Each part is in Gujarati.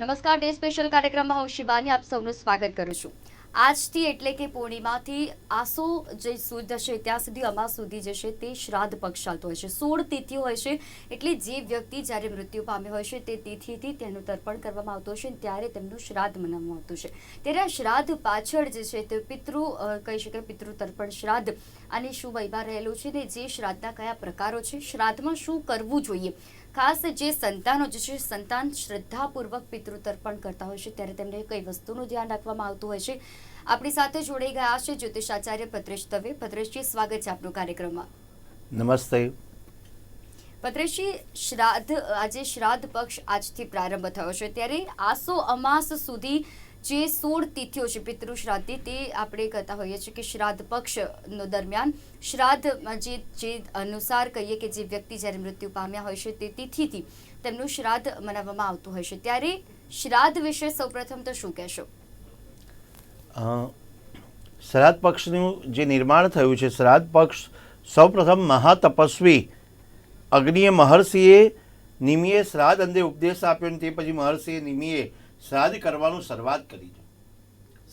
નમસ્કાર, ડે સ્પેશિયલ કાર્યક્રમમાં હું શિવાની આપ સૌનું સ્વાગત કરું છું. આજથી એટલે કે પૂર્ણિમાથી આસો જે સુદ હશે, ત્યાં સુધી અમાસ સુધી જશે, તે શ્રાદ્ધ પક્ષ ચાલતો હોય છે. સોળ તિથિ હોય છે, એટલે જે વ્યક્તિ જ્યારે મૃત્યુ પામ્યો હોય છે, તે તિથિથી તેનું તર્પણ કરવામાં આવતું હશે ત્યારે તેમનું શ્રાદ્ધ મનાવવામાં આવતું છે ત્યારે આ શ્રાદ્ધ પાછળ જે છે તે પિતૃ કહી શકાય પિતૃ તર્પણ શ્રાદ્ધ અને શું વહીવા રહેલું છે ને, જે શ્રાદ્ધના કયા પ્રકારો છે, શ્રાદ્ધમાં શું કરવું જોઈએ? ખાસ જે સંતાનો જે છે સંતાન શ્રદ્ધાપૂર્વક પિતૃ તર્પણ કરતા હોય છે ત્યારે તેમને કઈ વસ્તુનું ધ્યાન રાખવામાં આવતું હોય છે. આપણી સાથે જોડાઈ ગયા છે જ્યોતિષાચાર્ય પત્રેશ દવે. પત્રેશજી સ્વાગત છે આપનું કાર્યક્રમમાં. નમસ્તે. પત્રેશજી શ્રાદ્ધ આજે શ્રાદ્ધ પક્ષ આજથી પ્રારંભ થયો છે. ત્યારે આસો અમાસ સુધી જે સોળ તિથિઓ છે પિતૃ શ્રાદ્ધ, તે આપણે કહેતા હોઈએ છીએ કે શ્રાદ્ધ પક્ષનો દરમિયાન. શ્રાદ્ધમાં જે જે અનુસાર કહીએ કે જે વ્યક્તિ જ્યારે મૃત્યુ પામ્યા હોય છે, તે તિથિથી તેમનું શ્રાદ્ધ મનાવવામાં આવતું હોય છે. ત્યારે શ્રાદ્ધ વિશે સૌપ્રથમ તો શું કહેશો? શ્રાદ્ધ પક્ષનું જે નિર્માણ થયું છે, શ્રાદ્ધ પક્ષ સૌપ્રથમ મહાતપસ્વી અગ્નિએ મહર્ષિએ નિમિએ શ્રાદ્ધ અંગે ઉપદેશ આપ્યો અને તે પછી મહર્ષિએ નિમિએ શ્રાદ્ધ કરવાનું શરૂઆત કરી છે.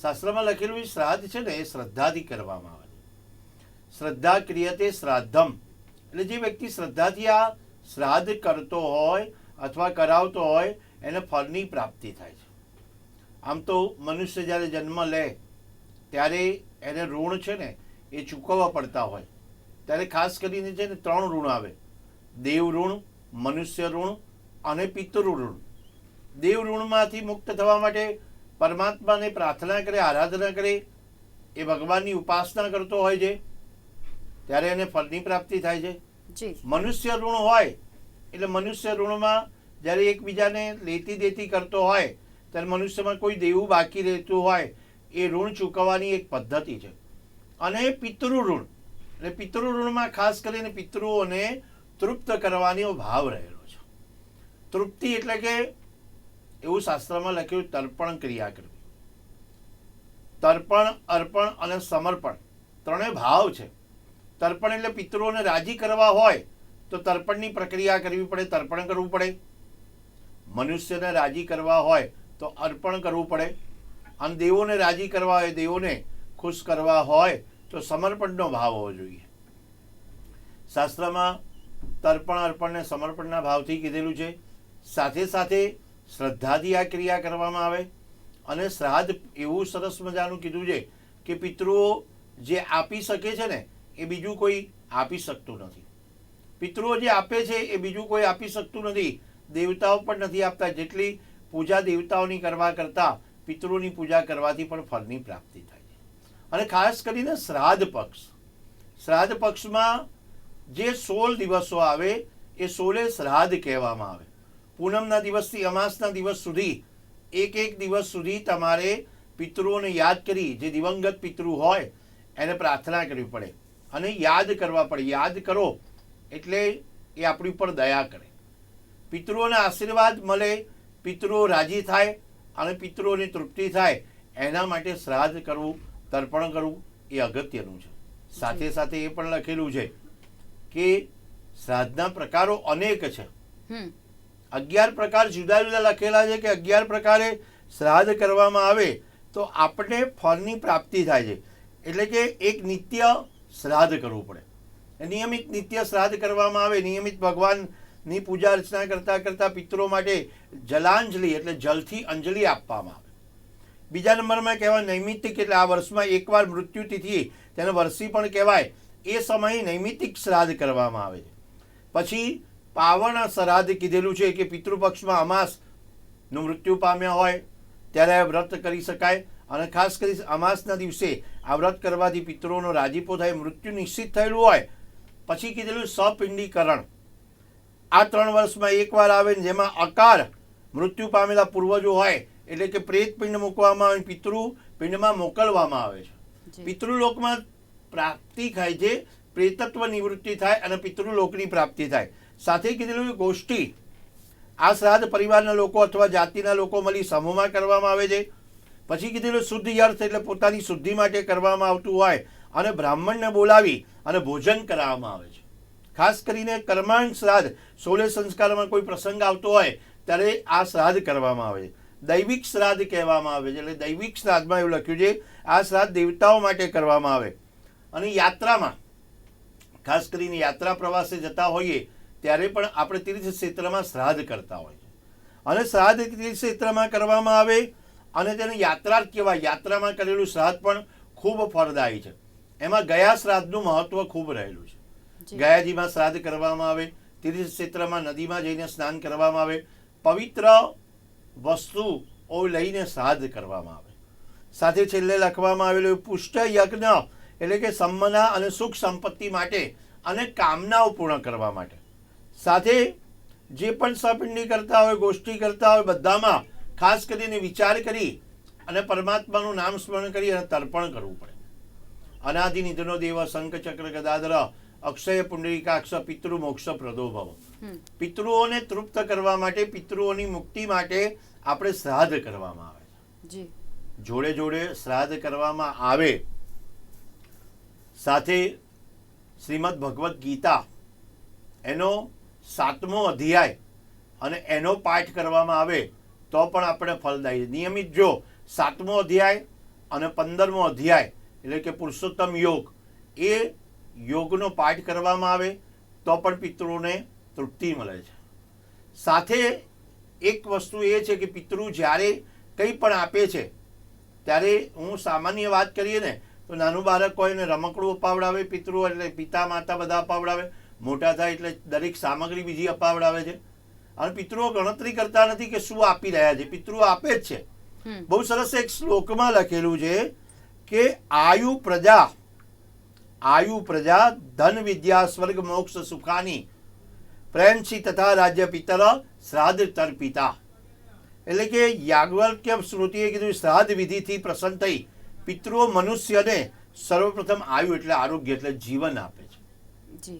શાસ્ત્રમાં લખેલું શ્રાદ્ધ છે ને એ શ્રદ્ધાથી કરવામાં આવે શ્રદ્ધા ક્રિયતે શ્રાદ્ધમ. એટલે જે વ્યક્તિ શ્રદ્ધાથી આ શ્રાદ્ધ કરતો હોય અથવા કરાવતો હોય, એને ફળની પ્રાપ્તિ થાય છે. આમ તો મનુષ્ય જ્યારે જન્મ લે, ત્યારે એને ઋણ છે ને એ ચૂકવવા પડતા હોય. ત્યારે ખાસ કરીને છે ને ત્રણ ઋણ આવે. દેવ ઋણ, મનુષ્ય ઋણ અને પિતૃ ઋણ. દેવ ઋણમાંથી મુક્ત થવા માટે પરમાત્માને પ્રાર્થના કરે આરાધના કરે એ ભગવાનની ઉપાસના કરતો હોય છે ત્યારે એને ફળની પ્રાપ્તિ થાય છે. મનુષ્ય ઋણ હોય એટલે મનુષ્ય ઋણમાં જ્યારે એકબીજાને લેતી દેતી કરતો હોય ત્યારે મનુષ્યમાં કોઈ દેવું બાકી રહેતું હોય એ ઋણ ચૂકવવાની એક પદ્ધતિ છે. અને પિતૃ ઋણ એટલે પિતૃ ઋણમાં ખાસ કરીને પિતૃઓને તૃપ્ત કરવાનો ભાવ રહેલો છે. તૃપ્તિ એટલે કે એવું શાસ્ત્રમાં લખ્યું, તર્પણ ક્રિયા કરવી તર્પણ, અર્પણ અને સમર્પણ ત્રણેય ભાવ છે. તર્પણ એટલે પિતૃઓને રાજી કરવા હોય તો તર્પણની પ્રક્રિયા કરવી પડે, તર્પણ કરવું પડે. મનુષ્યને રાજી કરવા હોય તો અર્પણ કરવું પડે. અને દેવોને રાજી કરવા હોય, દેવોને ખુશ કરવા હોય તો સમર્પણનો ભાવ હોવો જોઈએ. શાસ્ત્રમાં તર્પણ, અર્પણ ને સમર્પણના ભાવથી કીધેલું છે. સાથે સાથે શ્રદ્ધાથી આ ક્રિયા કરવામાં આવે. અને શ્રાદ્ધ એવું સરસ મજાનું કીધું છે કે પિતૃઓ જે આપી શકે છે ને, એ બીજું કોઈ આપી શકતું નથી. પિતૃઓ જે આપે છે, એ બીજું કોઈ આપી શકતું નથી. દેવતાઓ પણ નથી આપતા. જેટલી પૂજા દેવતાઓની કરવા કરતાં પિતૃઓની પૂજા કરવાથી પણ ફળની પ્રાપ્તિ થાય છે. અને ખાસ કરીને શ્રાદ્ધ પક્ષ. શ્રાદ્ધ પક્ષમાં જે સોળ દિવસો આવે, એ સોળે શ્રાદ્ધ કહેવામાં આવે. પૂનમના દિવસથી અમાસના દિવસ સુધી એક એક દિવસ સુધી તમારે પિતૃઓને યાદ કરી જે દિવંગત પિતૃ હોય એને પ્રાર્થના કરવી પડે. અને યાદ કરવા પડે. યાદ કરો એટલે એ આપણી ઉપર દયા કરે. પિતૃઓના આશીર્વાદ મળે પિતૃઓ રાજી થાય અને પિતૃઓની તૃપ્તિ થાય એના માટે શ્રાદ્ધ કરવું તર્પણ કરવું એ અગત્યનું છે. સાથે સાથે એ પણ લખેલું છે કે શ્રાદ્ધના પ્રકારો અનેક છે. અગિયાર પ્રકાર જુદા જુદા લખેલા છે કે અગિયાર પ્રકારે શ્રાદ્ધ કરવામાં આવે, તો આપણે ફળની પ્રાપ્તિ થાય છે. એટલે કે એક નિત્ય શ્રાદ્ધ કરવું પડે. નિયમિત નિત્ય શ્રાદ્ધ કરવામાં આવે, નિયમિત ભગવાનની પૂજા અર્ચના કરતાં કરતાં પિતરો માટે જલાંજલિ એટલે જલથી અંજલિ આપવામાં આવે. બીજા નંબરમાં કહેવાય નૈમિત્તિક એટલે આ વર્ષમાં એકવાર મૃત્યુ તિથિ, તેને વર્ષી પણ કહેવાય. એ સમયે નૈમિત્તિક શ્રાદ્ધ કરવામાં આવે છે. પછી પાવન શ્રાદ્ધ કીધેલું છે કે પિતૃપક્ષમાં અમાસનું મૃત્યુ પામ્યા હોય ત્યારે વ્રત કરી શકાય અને ખાસ કરી અમાસના દિવસે આ વ્રત કરવાથી પિતૃનો રાજીપો થાય મૃત્યુ નિશ્ચિત થયેલું હોય. પછી કીધેલું સપિંડીકરણ. આ ત્રણ વર્ષમાં એકવાર આવે ને જેમાં અકાર મૃત્યુ પામેલા પૂર્વજો હોય એટલે કે પ્રેત પિંડ મૂકવામાં આવે પિતૃ પિંડમાં મોકલવામાં આવે છે. પિતૃલોકમાં પ્રાપ્તિ થાય છે પ્રેતત્વ નિવૃત્તિ થાય અને પિતૃલોકની પ્રાપ્તિ થાય. સાથે કીધેલું ગોષ્ઠી. આ શ્રાદ્ધ પરિવારના લોકો અથવા જાતિના લોકો મળી સમૂહમાં કરવામાં આવે છે. પછી કીધેલું શુદ્ધિ અર્થ એટલે પોતાની શુદ્ધિ માટે કરવામાં આવતું હોય અને બ્રાહ્મણને બોલાવી અને ભોજન કરાવવામાં આવે છે. ખાસ કરીને કર્માંડ શ્રાદ્ધ સોલે સંસ્કારમાં કોઈ પ્રસંગ આવતો હોય ત્યારે આ શ્રાદ્ધ કરવામાં આવે છે. દૈવિક શ્રાદ્ધ કહેવામાં આવે છે. એટલે દૈવિક શ્રાદ્ધમાં એવું લખ્યું છે, આ શ્રાદ્ધ દેવતાઓ માટે કરવામાં આવે. અને યાત્રામાં, ખાસ કરીને યાત્રા પ્રવાસે જતા હોઈએ ત્યારે પણ આપણે તીર્થ ક્ષેત્રમાં શ્રાદ્ધ કરતા હોય છે. અને શ્રાદ્ધ તીર્થ ક્ષેત્રમાં કરવામાં આવે અને તેને યાત્રા કહેવાય. યાત્રામાં કરેલું શ્રાદ્ધ પણ ખૂબ ફળદાયી છે. એમાં ગયા શ્રાદ્ધનું મહત્વ ખૂબ રહેલું છે. ગયાજીમાં શ્રાદ્ધ કરવામાં આવે તીર્થ ક્ષેત્રમાં નદીમાં જઈને સ્નાન કરવામાં આવે પવિત્ર વસ્તુઓ લઈને શ્રાદ્ધ કરવામાં આવે. સાથે છેલ્લે લખવામાં આવેલું પુષ્ટ યજ્ઞ એટલે કે સંમના અને સુખ સંપત્તિ માટે અને કામનાઓ પૂર્ણ કરવા માટે. સાથે જે પણ સપિંડી કરતા હોય ગોષ્ઠી કરતા હોય બધામાં ખાસ કરીને વિચાર કરી અને પરમાત્માનું નામ સ્મરણ કરી અને તર્પણ કરવું પડે. અનાદિ નિધનો દેવ શંખ ચક્ર ગદાધર અક્ષય પુંડરીકાક્ષ પિતૃ મોક્ષ પ્રદો ભવ. પિતૃઓને તૃપ્ત કરવા માટે પિતૃઓની મુક્તિ માટે આપણે શ્રાદ્ધ કરવામાં આવે છે. જોડે જોડે શ્રાદ્ધ કરવામાં આવે. સાથે શ્રીમદ ભગવદ્ ગીતા એનો સાતમો અધ્યાય, અને એનો પાઠ કરવામાં આવે તો પણ આપણે ફલદાયી. નિયમિત જો સાતમો અધ્યાય અને પંદરમો અધ્યાય, એટલે કે પુરુષોત્તમ યોગ, એ યોગનો પાઠ કરવામાં આવે તો પણ પિતૃને તૃપ્તિ મળે છે સાથે એક વસ્તુ એ છે કે પિતૃ જ્યારે કંઈ પણ આપે છે, ત્યારે હું સામાન્ય વાત કરીએ ને, તો નાનું બાળક હોય ને રમકડું અપાવડાવે, પિતૃ એટલે પિતા માતા બધા અપાવડાવે મોટા થાય એટલે દરેક સામગ્રી બીજી અપાવડાવે છે. અને પિતૃઓ ગણતરી કરતા નથી કે શું આપી રહ્યા છે. પિતૃઓ આપે જ છે. બહુ સરસ એક શ્લોકમાં લખેલું છે કે આયુ પ્રજા આયુ પ્રજા ધન વિદ્યા સ્વર્ગ મોક્ષ સુખાની પ્રેમસી તથા રાજ્ય પિતર શ્રાદ્ધ તર્પિતા એટલે કે યાજ્ઞવલ્ક્ય સ્મૃતિએ કીધું શ્રાદ્ધ વિધિથી પ્રસન્ન થઈ. પિતૃઓ મનુષ્યને સર્વપ્રથમ આયુ એટલે આરોગ્ય એટલે જીવન આપે છે. જી.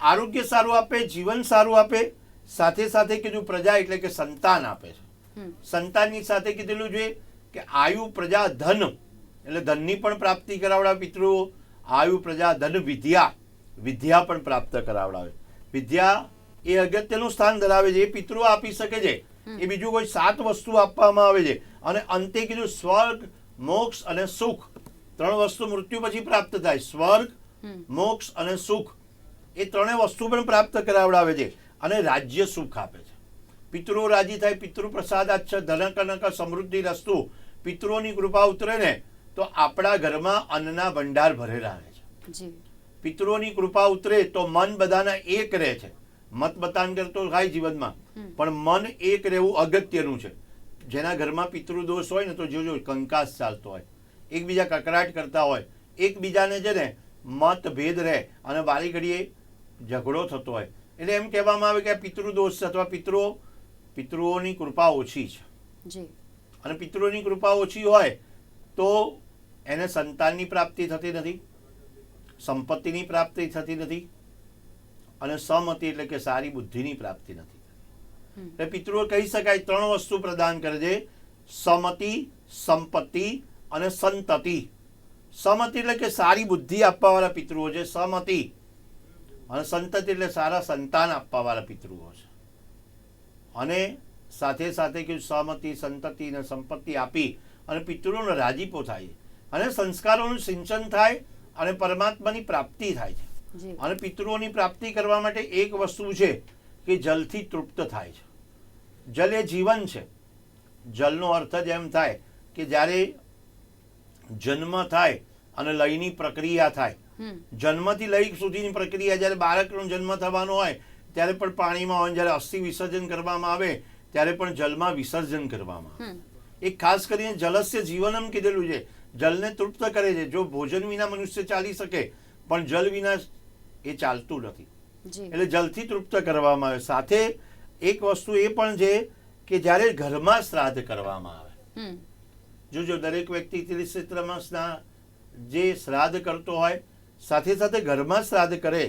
આરોગ્ય સારું આપે જીવન સારું આપે સાથે સાથે કીધું પ્રજા એટલે કે સંતાન આપે છે. સંતાનની સાથે કીધેલું જોઈએ કે આયુ પ્રજા ધન એટલે ધનની પણ પ્રાપ્તિ કરાવડા પિતૃઓ આયુ પ્રજા ધન વિદ્યા વિદ્યા પણ પ્રાપ્ત કરાવડાવે. વિદ્યા એ અગત્યનું સ્થાન ધરાવે છે. એ પિતૃઓ આપી શકે છે. એ બીજું કોઈ સાત વસ્તુ આપવામાં આવે છે. અને અંતે કીધું સ્વર્ગ મોક્ષ અને સુખ. ત્રણ વસ્તુ મૃત્યુ પછી પ્રાપ્ત થાય. સ્વર્ગ મોક્ષ અને સુખ. એ ત્રણેય વસ્તુ પણ પ્રાપ્ત કરાવડાવે છે અને રાજ્ય સુખ આપે છે. પિતૃ રાજી થાય પિતૃ પ્રસાદાચ્છ ધન કનક સમૃદ્ધિ રસ્તુ પિતૃઓની કૃપા ઉતરે ને તો આપણા ઘરમાં અન્નના ભંડાર ભરેલા રહે છે. પિતૃઓની કૃપા ઉતરે તો મન બધાના એક રહે છે. મત મતાંતર તો થાય જીવનમાં. પણ મન એક રહેવું અગત્યનું છે. જેના ઘરમાં પિતૃદોષ હોય ને તો જોજો કંકાસ ચાલતો હોય એકબીજા કકરાટ કરતા હોય એકબીજાને છે ને મતભેદ રહે. અને વારી ઘડીએ ઝઘડો થતો હોય. એટલે એમ કહેવામાં આવે કે પિતૃદોષ છે અથવા પિતૃઓ પિતૃઓની કૃપા ઓછી છે. અને પિતૃઓની કૃપા ઓછી હોય તો એને સંતાનની પ્રાપ્તિ થતી નથી સંપત્તિની પ્રાપ્તિ થતી નથી અને સમતિ એટલે કે સારી બુદ્ધિની પ્રાપ્તિ નથી એટલે પિતૃઓ કહી શકાય ત્રણ વસ્તુ પ્રદાન કરે છે સમતિ સંપત્તિ અને સંતતિ. સમતિ એટલે કે સારી બુદ્ધિ આપવાવાળા પિતૃઓ છે. સમતિ અને સંતતિ એટલે સારા સંતાન આપવાવાળા પિતૃઓ છે. અને સાથે સાથે કે સહમતિ સંતતિ અને સંપત્તિ આપી અને પિતૃઓનો રાજીપો થાય. છે અને સંસ્કારોનું સિંચન થાય અને પરમાત્માની પ્રાપ્તિ થાય છે. અને પિતૃઓની પ્રાપ્તિ કરવા માટે એક વસ્તુ છે કે જલથી તૃપ્ત થાય છે. જલ એ જીવન છે. જલનો અર્થ જ એમ થાય કે જ્યારે જન્મ થાય અને લયની પ્રક્રિયા થાય જન્મથી લઈ સુધીની પ્રક્રિયા જ્યારે બાળકનો જન્મ થવાનો હોય ત્યારે પણ પાણીમાં હોય જ્યારે અસ્થિ વિસર્જન કરવામાં આવે ત્યારે પણ જલમાં વિસર્જન કરવામાં આવે. એક ખાસ કરીને જલસ્ય જીવનમ કીધેલું છે. જલને તૃપ્ત કરે છે. જો ભોજન વિના મનુષ્ય ચાલી શકે પણ જલ વિના એ ચાલતું નથી. એટલે જલથી તૃપ્ત કરવામાં આવે. સાથે એક વસ્તુ એ પણ છે કે જ્યારે ઘરમાં શ્રાદ્ધ કરવામાં આવે. જો જોજો દરેક વ્યક્તિ ક્ષેત્રમાં સ્ના જે શ્રાદ્ધ કરતો હોય સાથે સાથે ઘરમાં શ્રાદ્ધ કરે.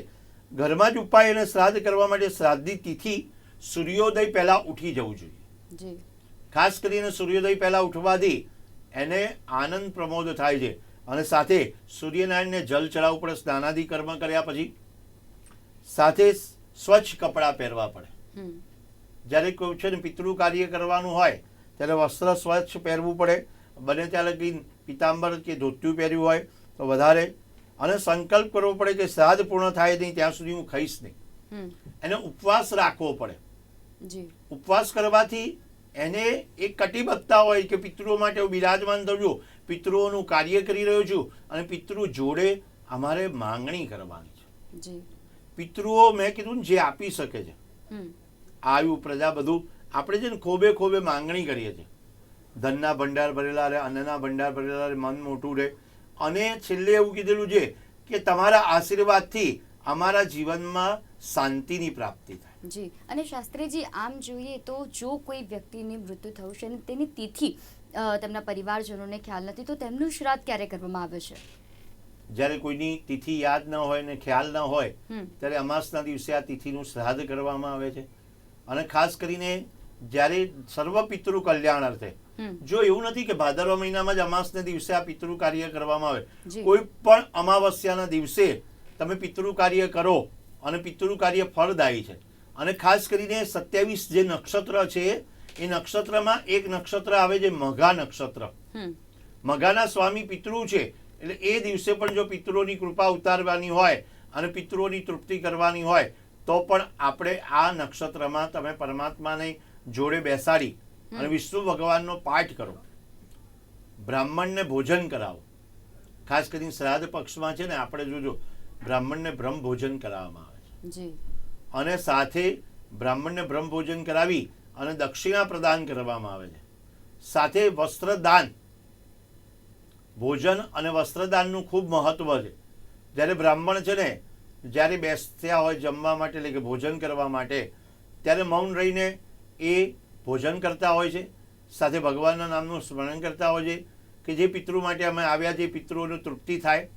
ઘરમાં જ ઉપાય અને શ્રાદ્ધ કરવા માટે શ્રાદ્ધની તિથિ સૂર્યોદય પહેલા ઉઠી જવું જોઈએ. ખાસ કરીને સૂર્યોદય પહેલા ઉઠવાથી એને આનંદ પ્રમોદ થાય છે. અને સાથે સૂર્યનારાયણને જલ ચડાવવું પડે સ્નાનાદિ કર્મ કર્યા પછી સાથે સ્વચ્છ કપડાં પહેરવા પડે. જ્યારે કોઈ છે ને પિતૃ કાર્ય કરવાનું હોય ત્યારે વસ્ત્ર સ્વચ્છ પહેરવું પડે. બને ત્યાં લગી પિતાંબર કે ધોત્યું પહેર્યું હોય તો વધારે અને સંકલ્પ કરવો પડે કે શ્રાદ્ધ પૂર્ણ થાય નહીં ત્યાં સુધી હું ખાઈશ નહીં. એને ઉપવાસ રાખવો પડે. ઉપવાસ કરવાથી એને એક કટિબદ્ધતા હોય કે પિતૃઓ માટે હું બિરાજમાન થઉં છું. પિતૃઓનું કાર્ય કરી રહ્યો છું અને પિતૃ જોડે અમારે માંગણી કરવાની છે. પિતૃઓ મેં કીધું ને જે આપી શકે છે. આવ્યું આયુ પ્રજા બધું આપણે છે ને ખોબે ખોબે માંગણી કરીએ છીએ. ધનના ભંડાર ભરેલા રહે અન્નના ભંડાર ભરેલા રહે મન મોટું રહે અને છેલ્લે એવું કીધેલું છે કે તમારા આશીર્વાદથી અમારા જીવનમાં શાંતિની પ્રાપ્તિ થાય. જી અને શાસ્ત્રીજી આમ જોઈએ તો જો કોઈ વ્યક્તિને મૃત્યુ થયું છે અને તેની તિથિ તેમના પરિવારજનોને ખ્યાલ નથી તો તેમનું શ્રાદ્ધ ક્યારે કરવામાં આવે છે? જ્યારે કોઈની તિથિ યાદ ન હોય ને ખ્યાલ ન હોય ત્યારે અમાસના દિવસે આ તિથિનું શ્રાદ્ધ કરવામાં આવે છે. અને ખાસ કરીને જ્યારે સર્વ પિતૃ કલ્યાણ અર્થે જો એવું નથી કે ભાદરવા મહિનામાં જ અમાસને દિવસે આ પિતૃ કાર્ય કરવામાં આવે. કોઈ પણ અમાવસ્યાના દિવસે તમે પિતૃ કાર્ય કરો અને પિતૃ કાર્ય ફળદાયી છે. અને ખાસ કરીને સત્યાવીસ જે નક્ષત્ર છે એ નક્ષત્રમાં એક નક્ષત્ર આવે છે મઘા નક્ષત્ર. મઘાના સ્વામી પિતૃ છે એટલે એ દિવસે પણ જો પિતૃની કૃપા ઉતારવાની હોય અને પિતૃઓની તૃપ્તિ કરવાની હોય તો પણ આપણે આ નક્ષત્રમાં તમે પરમાત્માને જોડે બેસાડી અને વિષ્ણુ ભગવાનનો પાઠ કરો. બ્રાહ્મણને ભોજન કરાવો. ખાસ કરીને શ્રાદ્ધ પક્ષમાં છે ને આપણે જોજો બ્રાહ્મણને બ્રહ્મ ભોજન કરાવવામાં આવે છે. અને સાથે બ્રાહ્મણને બ્રહ્મ ભોજન કરાવી અને દક્ષિણા પ્રદાન કરવામાં આવે છે. સાથે વસ્ત્રદાન. ભોજન અને વસ્ત્રદાનનું ખૂબ મહત્વ છે. જ્યારે બ્રાહ્મણ છે ને જ્યારે બેસ્યા હોય જમવા માટે એટલે કે ભોજન કરવા માટે ત્યારે મૌન રહીને એ ભોજન કરતા હોય છે સાથે ભગવાનના નામનું સ્મરણ કરતા હોય છે કે જે પિતૃ માટે અમે આવ્યા છે એ પિતૃઓની તૃપ્તિ થાય.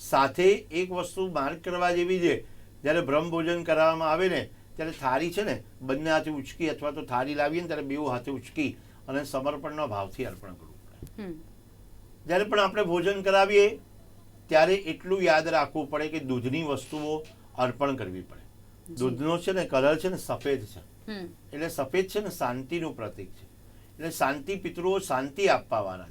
સાથે એક વસ્તુ માર્ક કરવા જેવી છે જ્યારે બ્રહ્મ ભોજન કરાવવામાં આવે ને ત્યારે થાળી છે ને બંને હાથે ઉચકી અથવા તો થાળી લાવીએ ને ત્યારે બેઉ હાથે ઉચકી અને સમર્પણનો ભાવથી અર્પણ કરવું પડે. જ્યારે પણ આપણે ભોજન કરાવીએ ત્યારે એટલું યાદ રાખવું પડે કે દૂધની વસ્તુઓ અર્પણ કરવી પડે. દૂધનો છે ને કલર છે ને સફેદ છે. એટલે સફેદ છે ને શાંતિનું પ્રતીક છે. એટલે શાંતિ પિતૃઓ શાંતિ આપવાવાળા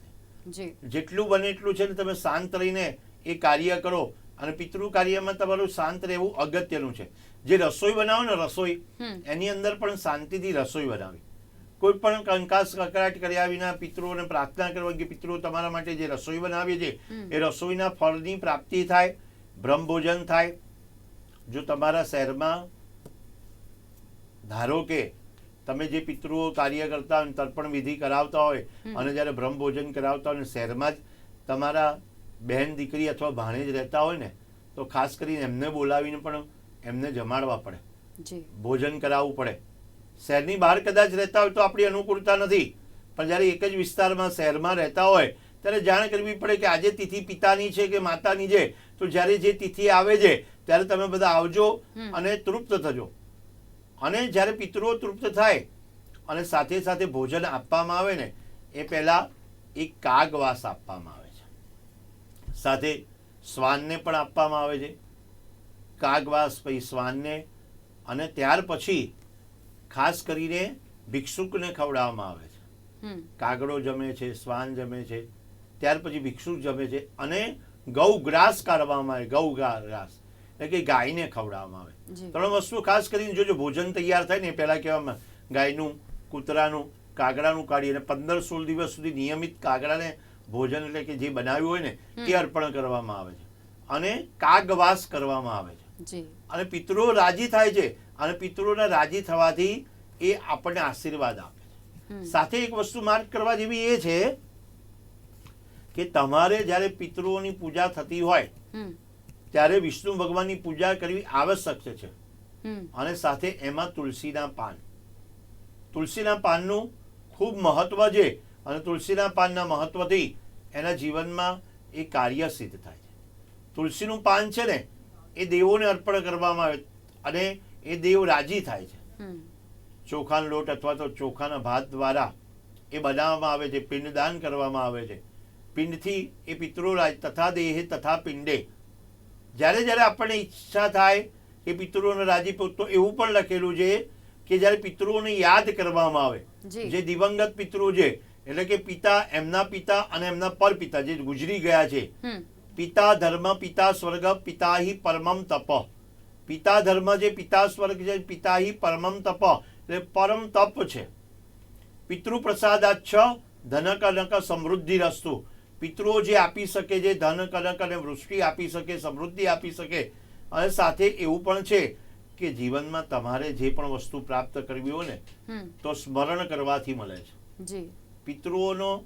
છે. જેટલું બને એટલું છે ને તમે શાંત રહીને એ કાર્ય કરો અને પિતૃ કાર્યમાં તમારું શાંત રહેવું અગત્યનું છે. જે રસોઈ બનાવો ને રસોઈ એની અંદર પણ શાંતિથી રસોઈ બનાવી. કોઈ પણ કંકાસ કકરાટ કર્યા વિના પિતૃઓને પ્રાર્થના કરવા કે પિતૃઓ તમારા માટે જે રસોઈ બનાવીએ છે એ રસોઈના ફળની પ્રાપ્તિ થાય બ્રહ્મભોજન થાય. જો તમારા શહેરમાં ધારો કે તમે જે પિતૃઓ કાર્ય કરતા હોય તર્પણ વિધિ કરાવતા હોય. અને જ્યારે બ્રહ્મભોજન કરાવતા હોય ને શહેરમાં જ તમારા બહેન દીકરી અથવા ભાણેજ રહેતા હોય ને તો ખાસ કરીને એમને બોલાવીને પણ એમને જમાડવા પડે. ભોજન કરાવવું પડે. શહેરની બહાર કદાચ રહેતા હોય તો આપણી અનુકૂળતા નથી. પણ જ્યારે એક જ વિસ્તારમાં શહેરમાં રહેતા હોય ત્યારે જાણ કરવી પડે કે આજે તિથિ પિતાની છે કે માતાની છે. તો જ્યારે જે તિથિ આવે છે ત્યારે તમે બધા આવજો અને તૃપ્ત થજો. અને જ્યારે પિતૃઓ તૃપ્ત થાય અને સાથે સાથે ભોજન આપવામાં આવે ને એ પહેલાં એક કાગવાસ આપવામાં આવે છે. સાથે શ્વાનને પણ આપવામાં આવે છે. કાગવાસ પછી શ્વાનને અને ત્યાર પછી ખાસ કરીને ભિક્ષુકને ખવડાવવામાં આવે છે. કાગડો જમે છે શ્વાન જમે છે ત્યાર પછી ભિક્ષુક જમે છે અને ગૌ ગ્રાસ કાઢવામાં આવે ગૌ ગ્રાસ. એટલે કે ગાયને ખવડાવવામાં આવે. ત્રણ વસ્તુ ખાસ કરીને જોજો ભોજન તૈયાર થાય ને પહેલાં કહેવામાં ગાયનું કૂતરાનું કાગડાનું કાઢી અને પંદર સોળ દિવસ સુધી નિયમિત કાગડાને ભોજન એટલે કે જે બનાવ્યું હોય ને તે અર્પણ કરવામાં આવે છે. અને કાગવાસ કરવામાં આવે છે. અને પિતૃઓ રાજી થાય છે અને પિતૃઓના રાજી થવાથી એ આપણને આશીર્વાદ આપે છે. સાથે એક વસ્તુ માર્ક કરવા જેવી એ છે કે તમારે જ્યારે પિતૃઓની પૂજા થતી હોય ત્યારે વિષ્ણુ ભગવાનની પૂજા કરવી આવશ્યક છે. અને સાથે એમાં તુલસીના પાન. તુલસીના પાનનું ખૂબ મહત્વ છે અને તુલસીના પાનના મહત્વથી એના જીવનમાં એ કાર્ય સિદ્ધ થાય છે. તુલસીનું પાન છે ને એ દેવોને અર્પણ કરવામાં આવે અને એ દેવ રાજી થાય છે. ચોખાનો લોટ અથવા તો ચોખાના ભાત દ્વારા એ બનાવવામાં આવે છે પિંડદાન કરવામાં આવે છે. પિંડથી એ પિતૃ રાજ તથા દેહે તથા પિંડે જ્યારે જ્યારે આપણને ઈચ્છા થાય કે પિતૃઓને રાજી તો એવું પણ લખેલું છે કે જ્યારે પિતૃઓને યાદ કરવામાં આવે જે. દિવંગત પિતૃ છે એટલે કે પિતા એમના પિતા અને એમના પરપિતા જે ગુજરી ગયા છે પિતા ધર્મ પિતા સ્વર્ગ પિતા હિ પરમમ તપ. પિતા ધર્મ જે પિતા સ્વર્ગ છે પિતા હિ પરમમ તપ એટલે પરમ તપ છે. પિતૃ પ્રસાદાચ્છ ધનક નક સમૃદ્ધિ રસ્તુ. પિતૃઓ જે આપી શકે છે ધન કનક અને વૃષ્ટિ આપી શકે સમૃદ્ધિ આપી શકે અને સાથે એવું પણ છે કે જીવનમાં તમારે જે પણ વસ્તુ પ્રાપ્ત કરવી હોય ને તો સ્મરણ કરવાથી મળે છે. પિતૃઓનો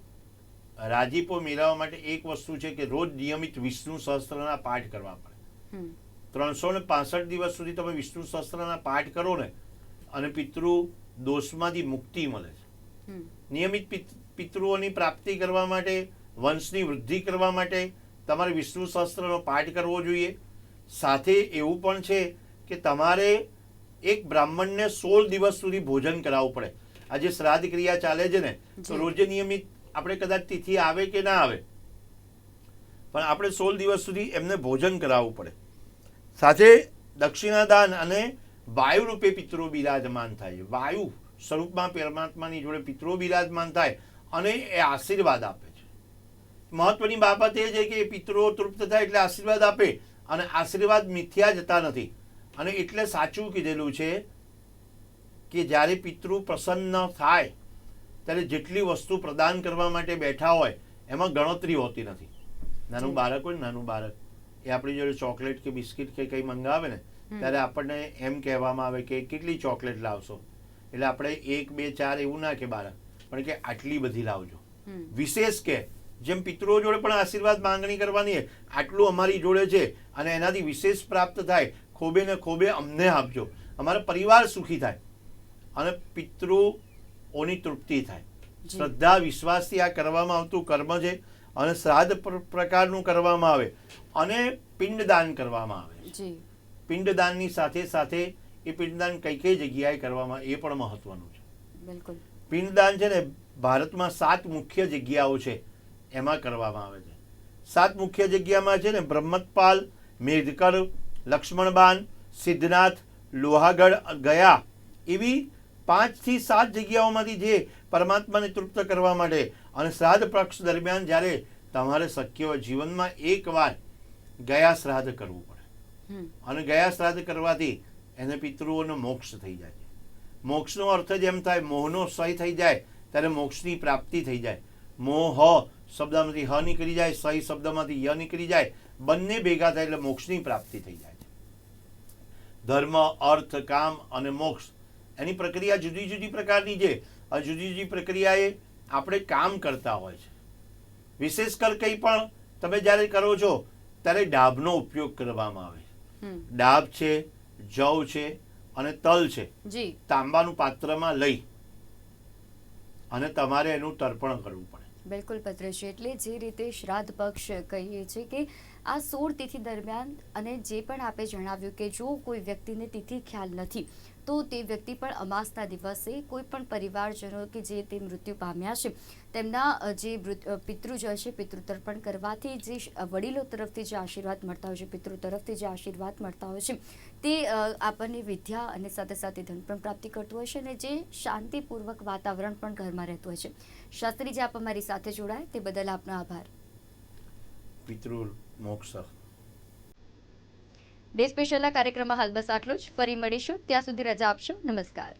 રાજીપો મેળવવા માટે એક વસ્તુ છે કે રોજ નિયમિત વિષ્ણુ સહસ્ત્રના પાઠ કરવા પડે. ત્રણસો ને પાસઠ દિવસ સુધી તમે વિષ્ણુ સહસ્ત્રના પાઠ કરો ને અને પિતૃ દોષમાંથી મુક્તિ મળે છે. નિયમિત પિત- પિતૃઓની પ્રાપ્તિ કરવા માટે વંશની વૃદ્ધિ કરવા માટે તમારે વિષ્ણુ સહસ્ત્રનો પાઠ કરવો જોઈએ. સાથે એવું પણ છે કે તમારે એક બ્રાહ્મણને સોળ દિવસ સુધી ભોજન કરાવવું પડે. આ જે શ્રાદ્ધ ક્રિયા ચાલે છે ને તો રોજે નિયમિત આપણે કદાચ તિથિ આવે કે ના આવે પણ આપણે સોળ દિવસ સુધી એમને ભોજન કરાવવું પડે. સાથે દક્ષિણાદાન અને વાયુ રૂપે પિતૃ બિરાજમાન થાય. વાયુ સ્વરૂપમાં પરમાત્માની જોડે પિતૃ બિરાજમાન થાય અને એ આશીર્વાદ આપે. મહત્વની બાબત એ છે કે પિતૃઓ તૃપ્ત થાય એટલે આશીર્વાદ આપે અને આશીર્વાદ મિથ્યા જતા નથી. અને એટલે સાચું કીધેલું છે કે જ્યારે પિતૃ પ્રસન્ન થાય ત્યારે જેટલી વસ્તુ પ્રદાન કરવા માટે બેઠા હોય એમાં ગણતરી હોતી નથી. નાનું બાળક હોય નાનું બાળક એ આપણી જોડે ચોકલેટ કે બિસ્કિટ કે કંઈ મંગાવે ને ત્યારે આપણને એમ કહેવામાં આવે કે કેટલી ચોકલેટ લાવશો? એટલે આપણે એક બે ચાર એવું ના કે બાળક પણ કે આટલી બધી લાવજો. વિશેષ કે જેમ પિતૃઓ જોડે પણ આશીર્વાદ માંગણી કરવાની આટલું અમારી જોડે છે અને એનાથી વિશેષ પ્રાપ્ત થાય ખોબે ને ખોબે અમને આપજો. અમારો પરિવાર સુખી થાય અને પિતૃઓની તૃપ્તિ થાય. શ્રદ્ધા વિશ્વાસથી આ કરવામાં આવતું કર્મ છે અને શ્રાદ્ધ પ્રકારનું કરવામાં આવે અને પિંડદાન કરવામાં આવે. પિંડદાનની સાથે સાથે એ પિંડદાન કઈ કઈ જગ્યાએ કરવામાં એ પણ મહત્વનું છે. બિલકુલ. પિંડદાન છે ને ભારતમાં સાત મુખ્ય જગ્યાઓ છે. એમાં કરવામાં આવે છે. સાત મુખ્ય જગ્યામાં છે ને બ્રહ્મતપાલ મેઘકર લક્ષ્મણબાન સિદ્ધનાથ લોહાગઢ ગયા એવી પાંચથી સાત જગ્યાઓમાંથી જે પરમાત્માને તૃપ્ત કરવા માટે અને શ્રાદ્ધ પક્ષ દરમિયાન જ્યારે તમારે શક્ય હોય જીવનમાં એકવાર ગયા શ્રાદ્ધ કરવું પડે. અને ગયા શ્રાદ્ધ કરવાથી એને પિતૃઓનો મોક્ષ થઈ જાય છે. મોક્ષનો અર્થ જ એમ થાય મોહનો સહી થઈ જાય ત્યારે મોક્ષની પ્રાપ્તિ થઈ જાય. મોહ શબ્દમાંથી હ નીકળી જાય સહી શબ્દમાંથી ય નીકળી જાય બંને ભેગા થાય એટલે મોક્ષની પ્રાપ્તિ થઈ જાય છે. ધર્મ અર્થ કામ અને મોક્ષ એની પ્રક્રિયા જુદી જુદી પ્રકારની છે. આ જુદી જુદી પ્રક્રિયાએ આપણે કામ કરતા હોય છે. વિશેષ કર કંઈ પણ તમે જ્યારે કરો છો ત્યારે ડાબનો ઉપયોગ કરવામાં આવે છે. ડાબ છે જવ છે અને તલ છે. તાંબાનું પાત્રમાં લઈ અને તમારે એનું તર્પણ કરવું પડે. બિલકુલ પત્રશ્રી એટલે જે રીતે શ્રાદ્ધ પક્ષ કહીએ છીએ કે આ સોળ તિથિ દરમિયાન અને જે પણ આપે જણાવ્યું કે જો કોઈ વ્યક્તિને તિથિ ખ્યાલ નથી, તો તે વ્યક્તિ પણ અમાસના દિવસે કોઈ પણ પરિવારજનો કે જે તે મૃત્યુ પામ્યા છે તેમના જે પિતૃ જે છે પિતૃ તર્પણ કરવાથી જે વડીલો તરફથી જે આશીર્વાદ મળતા હોય છે પિતૃ તરફથી જે આશીર્વાદ મળતા હોય છે તે આપણને વિદ્યા અને સાથે સાથે ધન પણ પ્રાપ્તિ કરતું હોય છે અને જે શાંતિપૂર્વક વાતાવરણ પણ ઘરમાં રહેતું હોય છે. શાસ્ત્રી જે આપ અમારી સાથે જોડાય તે બદલ આપનો આભાર. પિતૃ મોક્ષ. ડે સ્પેશિયલના કાર્યક્રમમાં હાલ બસ આટલું જ. ફરી મળીશું. ત્યાં સુધી રજા આપશો. નમસ્કાર.